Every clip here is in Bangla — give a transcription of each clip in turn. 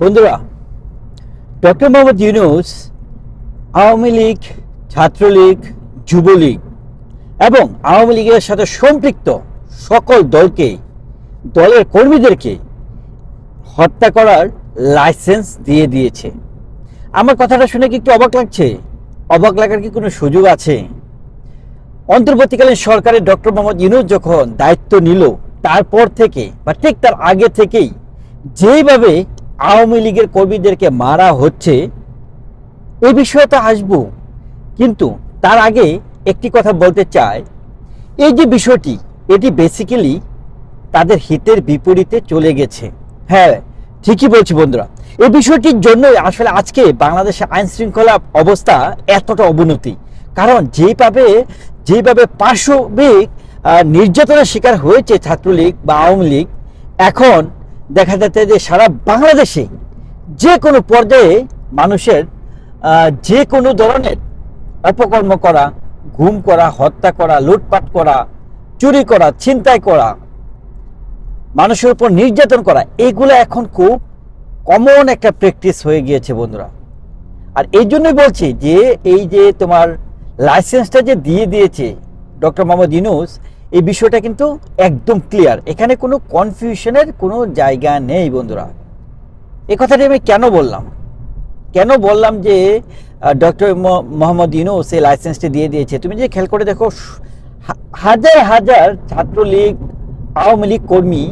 বন্ধুরা, ডক্টর মোহাম্মদ ইউনুস আওয়ামী লীগ, ছাত্রলীগ, যুবলীগ এবং আওয়ামী লীগের সাথে সম্পৃক্ত সকল দলকে, দলের কর্মীদেরকে হত্যা করার লাইসেন্স দিয়ে দিয়েছে। আমার কথাটা শুনে কি একটু অবাক লাগছে? অবাক লাগার কি কোনো সুযোগ আছে? অন্তর্বর্তীকালীন সরকারের ডক্টর মোহাম্মদ ইউনুস যখন দায়িত্ব নিল, তারপর থেকে বা ঠিক তার আগে থেকেই যেভাবে আওয়ামী লীগের কর্মীদেরকে মারা হচ্ছে, এ বিষয়ে তো আসব। কিন্তু তার আগে একটি কথা বলতে চাই। এই যে বিষয়টি, এটি বেসিক্যালি তাদের হিতের বিপরীতে চলে গেছে। হ্যাঁ ঠিকই বলছি বন্ধুরা। এই বিষয়টির জন্যই আসলে আজকে বাংলাদেশে আইন শৃঙ্খলা অবস্থা এতটা অবনতি। কারণ যেভাবে যেভাবে পার্শ্ববিক নির্যাতনের শিকার হয়েছে ছাত্রলীগ বা আওয়ামী লীগ, এখন দেখা যাচ্ছে যে সারা বাংলাদেশে যে কোনো পর্যায়ে মানুষের যে কোনো ধরনের অপকর্ম করা, ঘুম করা, হত্যা করা, লুটপাট করা, চুরি করা, ছিনতাই করা, মানুষের উপর নির্যাতন করা, এগুলো এখন খুব কমন একটা প্র্যাকটিস হয়ে গিয়েছে বন্ধুরা। আর এই জন্যই বলছি যে এই যে তোমার লাইসেন্সটা যে দিয়ে দিয়েছে ডক্টর মোহাম্মদ ইউনুস এই বিষয়টা কিন্তু একদম ক্লিয়ার এখানে কোনো কনফিউশনের কোনো জায়গা নেই বন্ধুরা। এ কথাটি আমি কেন বললাম? কেন বললাম যে ডক্টর মোহাম্মদ ইউনুস এই লাইসেন্সটি দিয়ে দিয়েছে? তুমি যে খেয়াল করে দেখো হাজার হাজার ছাত্রলীগ, আওয়ামী লীগ কর্মী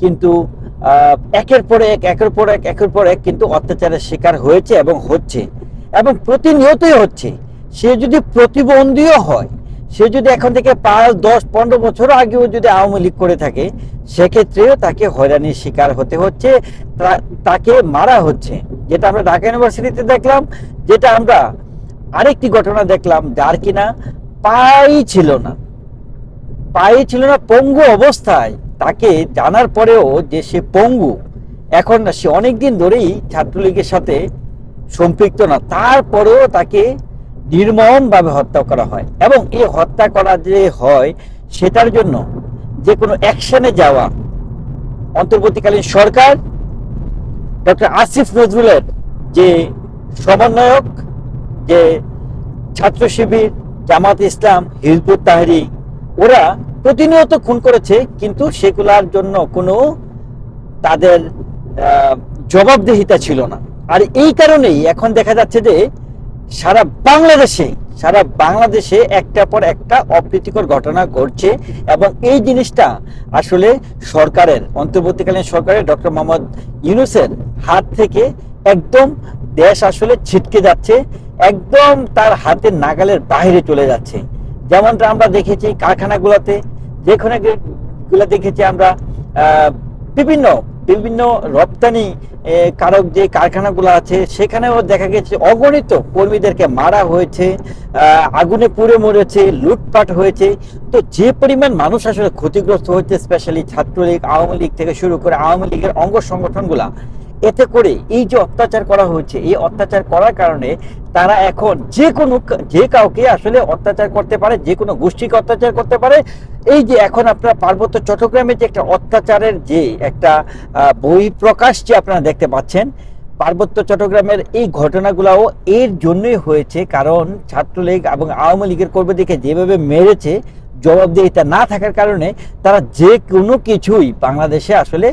কিন্তু একের পর এক, একের পর এক, একের পর এক কিন্তু অত্যাচারের শিকার হয়েছে এবং হচ্ছে এবং প্রতিনিয়তই হচ্ছে। সে যদি প্রতিবন্ধীও হয় সে যদি এখন থেকে পাঁচ, দশ, পনেরো বছর আগেও যদি আওয়ামী লীগ করে থাকে, সেক্ষেত্রেও তাকে হয়রানির শিকার হতে হচ্ছে তাকে মারা হচ্ছে। যেটা আমরা ঢাকা ইউনিভার্সিটিতে দেখলাম, যেটা আমরা আরেকটি ঘটনা দেখলাম যার কিনা পাই ছিল না। পায়ে ছিল না, পঙ্গু অবস্থায়। তাকে জানার পরেও যে সে পঙ্গু, এখন না সে অনেকদিন ধরেই ছাত্রলীগের সাথে সম্পৃক্ত না। তারপরেও তাকে নির্মমভাবে হত্যা করা হয় এবং এই হত্যা করা যে হয়, সেটার জন্য যে কোনো অ্যাকশনে যাওয়া অন্তর্বর্তীকালীন সরকার, ডক্টর আসিফ নজরুলের যে সমন্বয়ক, যে ছাত্র শিবির, জামাত ইসলাম, হিজবুত তাহরি, ওরা প্রতিনিয়ত খুন করেছে, কিন্তু সেগুলার জন্য কোনো তাদের জবাবদিহিতা ছিল না। আর এই কারণেই এখন দেখা যাচ্ছে যে সারা বাংলাদেশে সারা বাংলাদেশে একটা পর একটা অপ্রীতিকর ঘটনা ঘটছে এবং এই জিনিসটা আসলে সরকারের, অন্তর্বর্তীকালীন সরকারের ডক্টর মোহাম্মদ ইউনুসের হাত থেকে একদম দেশ আসলে ছিটকে যাচ্ছে, একদম তার হাতের নাগালের বাইরে চলে যাচ্ছে। যেমনটা আমরা দেখেছি কারখানাগুলোতে, যেখানে গুলো দেখেছি আমরা বিভিন্ন বিভিন্ন রপ্তানি কারক যে কারখানাগুলো আছে, সেখানেও দেখা গেছে অগণিত কর্মীদেরকে মারা হয়েছে আগুনে পুড়ে মরেছে, লুটপাট হয়েছে। তো যে পরিমাণ মানুষ আসলে ক্ষতিগ্রস্ত হচ্ছে স্পেশালি ছাত্রলীগ, আওয়ামী লীগ থেকে শুরু করে আওয়ামী লীগের অঙ্গ সংগঠনগুলা এতে করে এই যে অত্যাচার করা হচ্ছে এই অত্যাচার করার কারণে তারা এখন যে কোনো যে কাউকে আসলে অত্যাচার করতে পারে, যে কোনো গোষ্ঠীকে অত্যাচার করতে পারে। এই যে এখন আপনারা পার্বত্য চট্টগ্রামে যে একটা অত্যাচারের যে একটা বই প্রকাশ যে আপনারা দেখতে পাচ্ছেন, পার্বত্য চট্টগ্রামের এই ঘটনাগুলাও এর জন্যই হয়েছে। কারণ ছাত্রলীগ এবং আওয়ামী লীগের কর্মীদেরকে যেভাবে মেরেছে, জবাবদিহিতা না থাকার কারণে তারা যে কোনো কিছুই বাংলাদেশে আসলে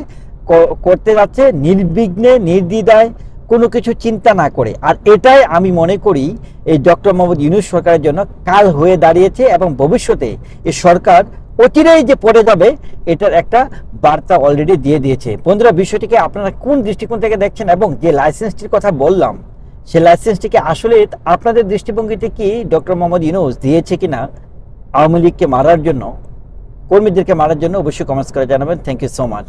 করতে যাচ্ছে, নির্বিঘ্নে, নির্দ্বিধায় কোনো কিছু চিন্তা না করে। আর এটাই আমি মনে করি এই ডক্টর মোহাম্মদ ইউনুস সরকারের জন্য কাল হয়ে দাঁড়িয়েছে এবং ভবিষ্যতে এই সরকার অচিরেই যে পড়ে যাবে, এটার একটা বার্তা অলরেডি দিয়ে দিয়েছে। বন্ধুরা, বিষয়টিকে আপনারা কোন দৃষ্টিকোণ থেকে দেখছেন এবং যে লাইসেন্সটির কথা বললাম, সে লাইসেন্সটিকে আসলে আপনাদের দৃষ্টিভঙ্গিতে কি ডক্টর মোহাম্মদ ইউনুস দিয়েছে কিনা, আওয়ামী লীগকে মারার জন্য, কর্মীদেরকে মারার জন্য অবশ্যই কমেন্টস করে জানাবেন। Thank you so much